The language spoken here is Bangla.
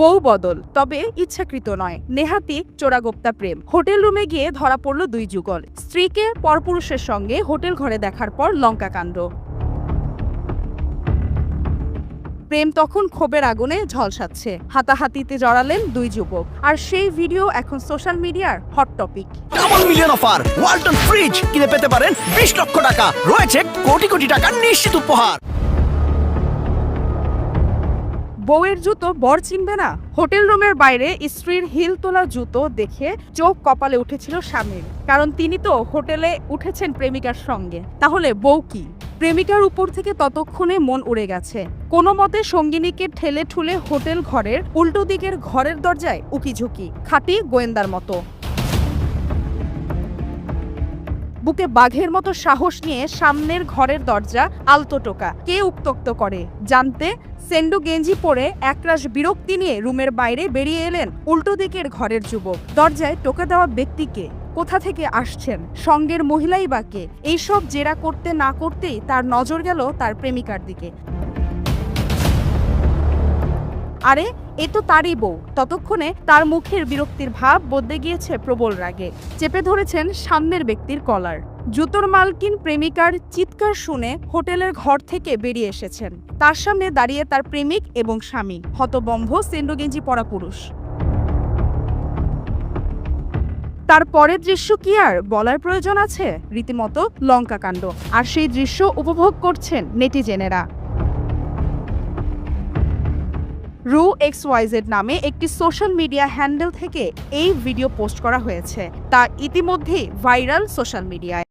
বউ বদল, তবে ইচ্ছাকৃত নয়। নেহাতি চোরাগোপ্তা প্রেম। হোটেল রুমে গিয়ে ধরা পড়ল দুই যুগল। স্ত্রীকে পরপুরুষের সঙ্গে হোটেল ঘরে দেখার পর লঙ্কাকাণ্ড। প্রেম তখন ক্ষোভের আগুনে ঝলসাচ্ছে। হাতাহাতিতে জড়ালেন দুই যুবক। আর সেই ভিডিও এখন সোশ্যাল মিডিয়ার hot topic. Double million offer Walton fridge কিনে পেতে পারেন বিশ লক্ষ টাকা। রয়েছে কোটি কোটি টাকার নিশ্চিত উপহার। বউয়ের জুতো বর চিনবে না। হোটেল রুমের বাইরে স্ত্রীর হিল তোলা জুতো দেখে চোখ কপালে উঠেছিল স্বামীর। কারণ তিনি তো হোটেলে উঠেছেন প্রেমিকার সঙ্গে। তাহলে বউ কি? প্রেমিকার উপর থেকে ততক্ষণে মন উড়ে গেছে। কোনো মতে সঙ্গিনীকে ঠেলে ঠুলে হোটেল ঘরের উল্টো দিকের ঘরের দরজায় উকিঝুঁকি খাতি গোয়েন্দার মতো। বুকে বাঘের মতো সাহস নিয়ে সামনের ঘরের দরজা আলতো টোকা। কে উত্তক্ত করে? জানতে সেন্ডু গেঞ্জি পরে একরাশ বিরক্তি নিয়ে রুমের বাইরে বেরিয়ে এলেন উল্টো দিকের ঘরের যুবক। দরজায় টোকা দেওয়া ব্যক্তিকে কোথা থেকে আসছেন? সঙ্গের মহিলাই বা কে? এইসব জেরা করতে না করতেই তার নজর গেল তার প্রেমিকার দিকে। আরে এ তো তারই বউ। ততক্ষণে তার মুখের বিরক্তির ভাব বদলে গিয়েছে প্রবল রাগে। চেপে ধরেছেন সামনের ব্যক্তির কলার। জুতোর মালকিন প্রেমিকার চিৎকার শুনে হোটেলের ঘর থেকে বেরিয়ে এসেছেন। তার সামনে দাঁড়িয়ে তার প্রেমিক এবং স্বামী। হতবম্ভ সেন্ডোগেঞ্জি পরা পুরুষ। তার পরের দৃশ্য কি আর? বলার প্রয়োজন আছে? রীতিমতো লঙ্কা কাণ্ড আর সেই দৃশ্য উপভোগ করছেন নেটিজেনেরা। রু এক্স ওয়াইজেড নামে একটি সোশ্যাল মিডিয়া হ্যান্ডেল থেকে এই ভিডিও পোস্ট করা হয়েছে, তা ইতিমধ্যেই ভাইরাল সোশ্যাল মিডিয়ায়।